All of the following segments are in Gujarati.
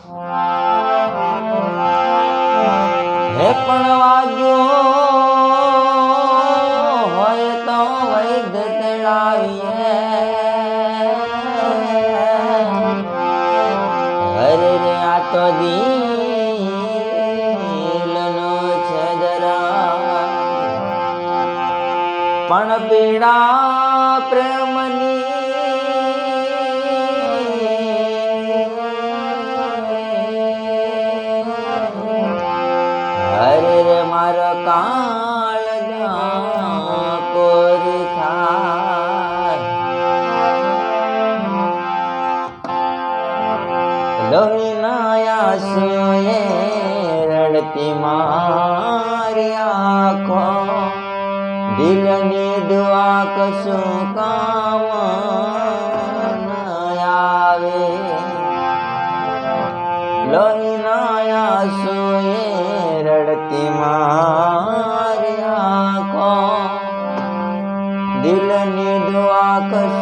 હે પણ વાગ્યો આંખો દિલની દુઆ કશું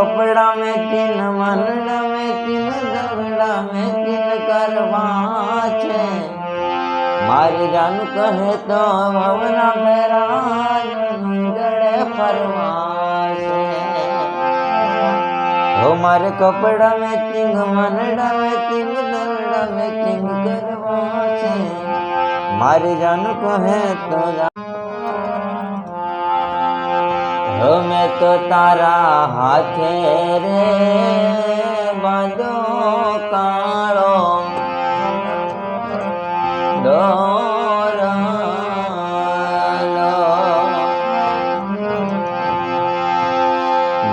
કપડા મેં કિન મરડા મેં કિન દવડા મેં કિન કરવા છે. મારી રાન કહે તો ભવના મેરાજ ગળે ફરવા છે. હો મારે કપડા મેં કિંગ મરડા મેં કિન દવડા મેં કિન કરવા છે. મારી જાન કહે તો હો મેં તો તારા હાથે રે બાંધો કાળો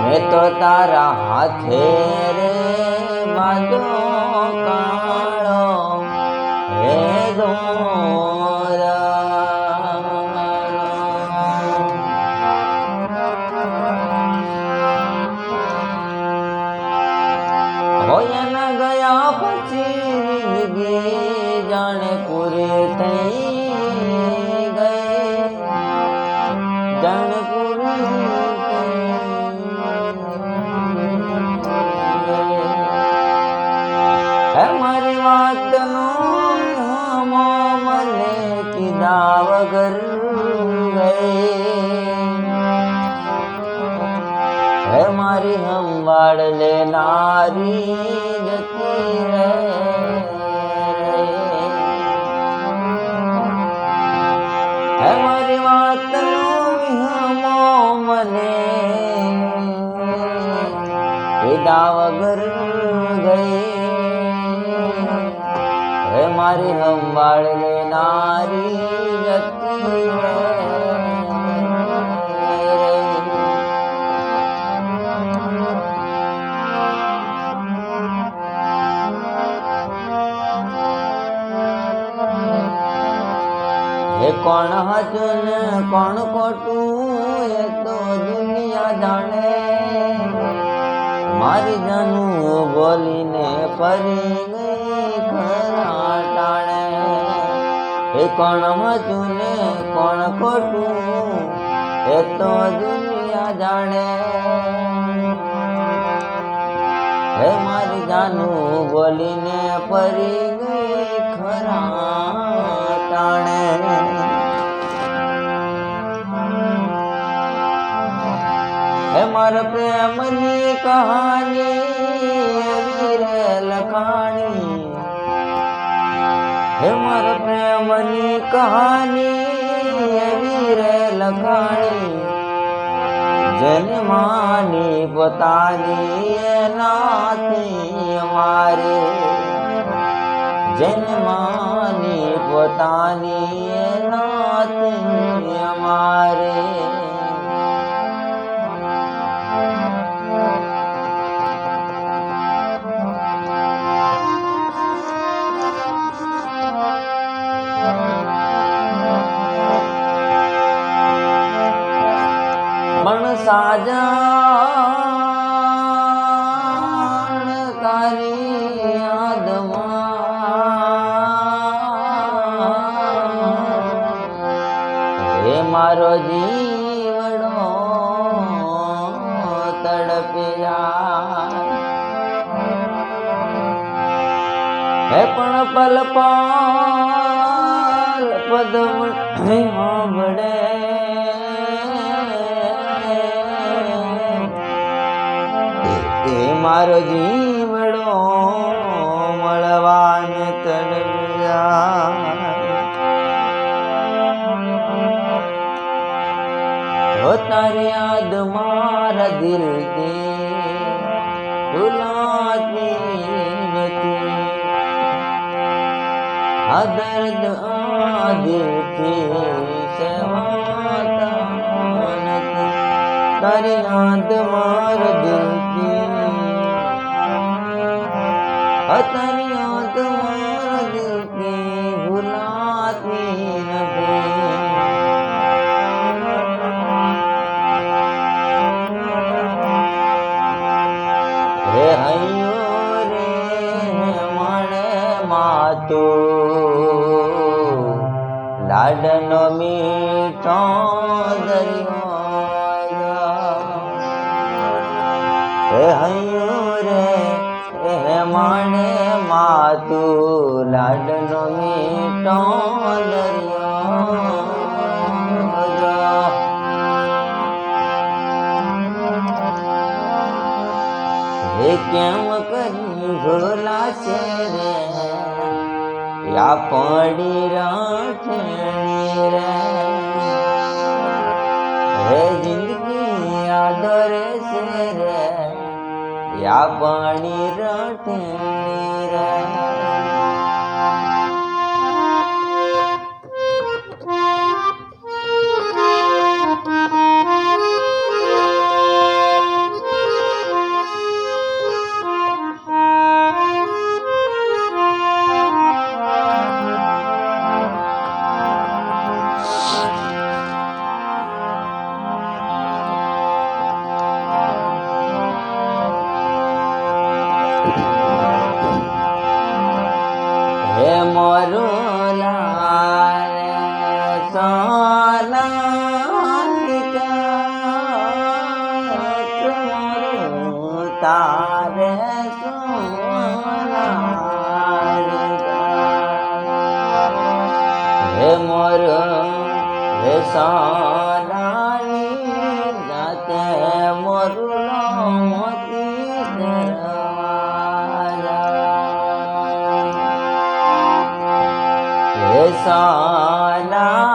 મેં તો તારા હાથે રે બાંધો મારી સંભાળ લેનારી જતી રે હે મારી વાતનો મને પીધા વગર ગઈ. હે મારી સંભાળ લેનારી કોણ હતું ને કોણ ખોટું, એ તો દુનિયા જાણે. મારી જાનું બોલીને ફરી ગઈ ખરા ટાણે. એ કોણ હતું ને કોણ ખોટું, એ તો દુનિયા જાણે. હે મારી જાનું બોલીને ફરી ગઈ ખરા મારા પ્રેમની કહાની એવી રે લખાણી હે મારા પ્રેમની કહાની એવી રે લખાણી જન્માની પોતાની નાતી અમારે. જન્માની પોતાની નાતી અમારે. સાજણ તારી યાદમાં. હે મારો જીવડો તડપ્યા. હે પણ પલપાલ પદમ સાંભળે એ મારો જીવડો મળવાને તડવ્યા હો તારી યાદ મારા દિલથી, ભૂલાતી નથી. આ દર્દ આ દિલથી સહેવાતા નથી. તારી યાદ આ મણે માતું લાડનો મીઠો દરિયો કેમ કરી ભૂલાશે રે? યા પડી રાખણી રે? હે જિંદગી યાદ છે રે? યા પડી રાખણી હે મોરું લાલ સોનાલિકા તારે મોર હે સોનાલી દરવાજા હે સોનાલી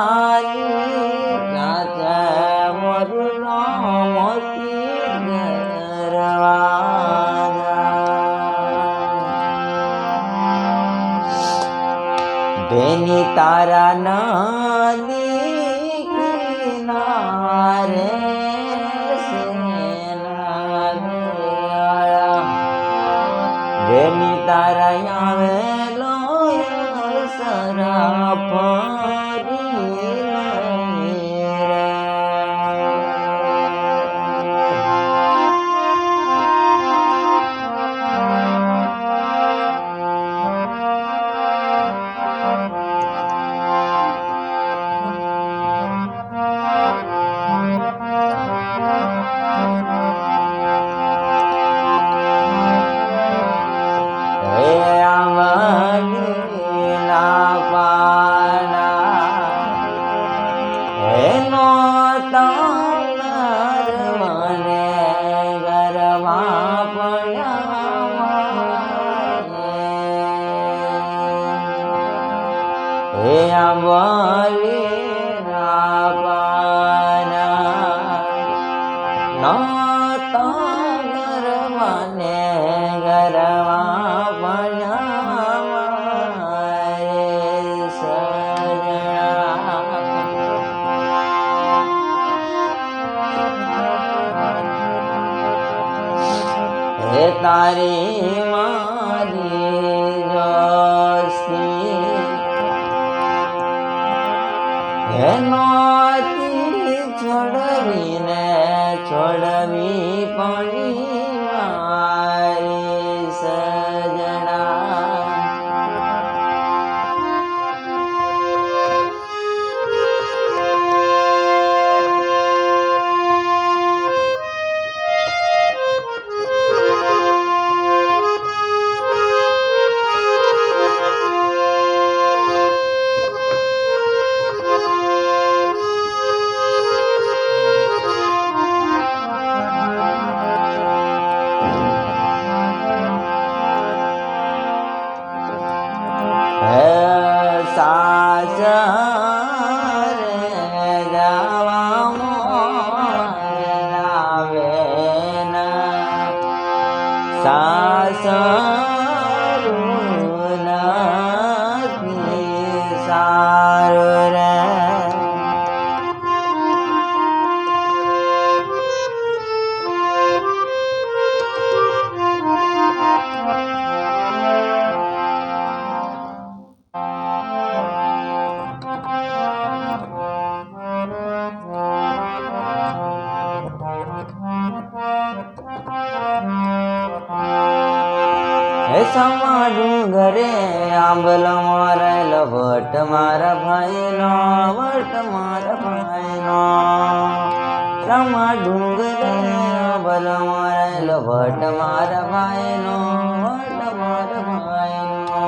જાતે আপন તારી सा સમા ડુંગરે આંબલા મારેલો ભટ્ટ મારા ભાઈનો ભટ્ટ મારા ભાઈનો. સમા ડુંગરે આંબલા મારેલો ભટ્ટ મારા ભાઈનો ભટ્ટ મારા ભાઈનો.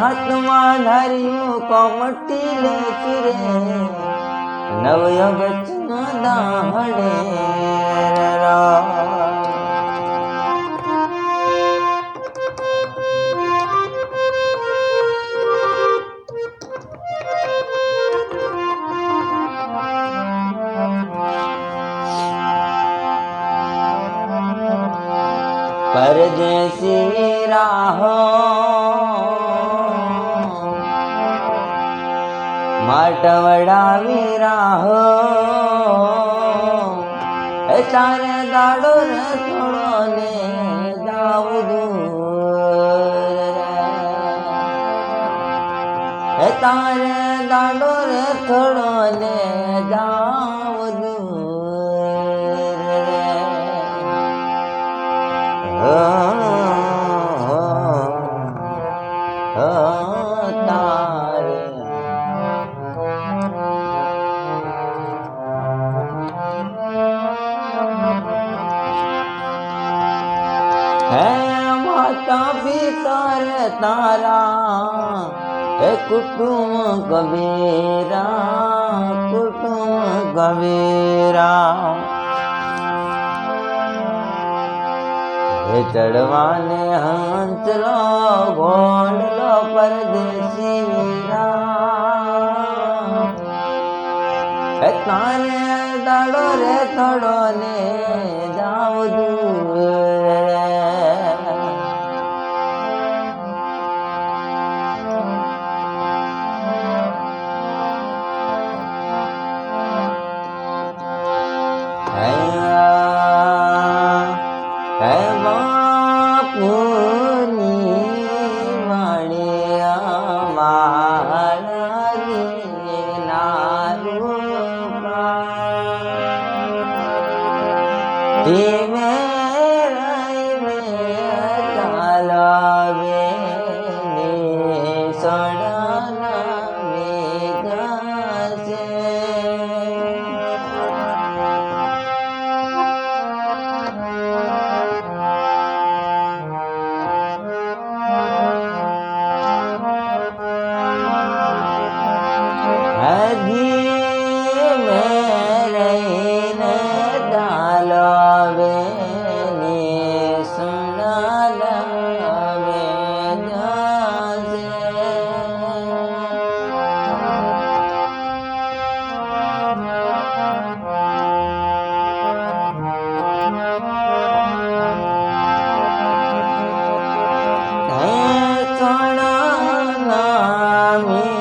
હાથમાં ધાર્યું કોમટી લે ચિરે નવયગચ દાહડે પરદેશી રાહો માટવડાવી રાહો. એ તારે દાડો રે થોડો ને એ તારે દાડો રે થોડો કબીરા કુટુંબ કબીરા હે ચડવાને હંસલો ગોંડલો પરદેશી વીરા તારે દાડો રે થોડો ને আমি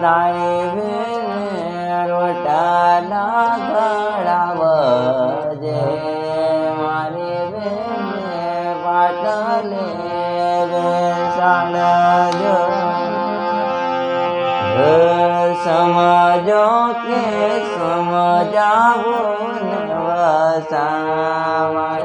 તારે สาวา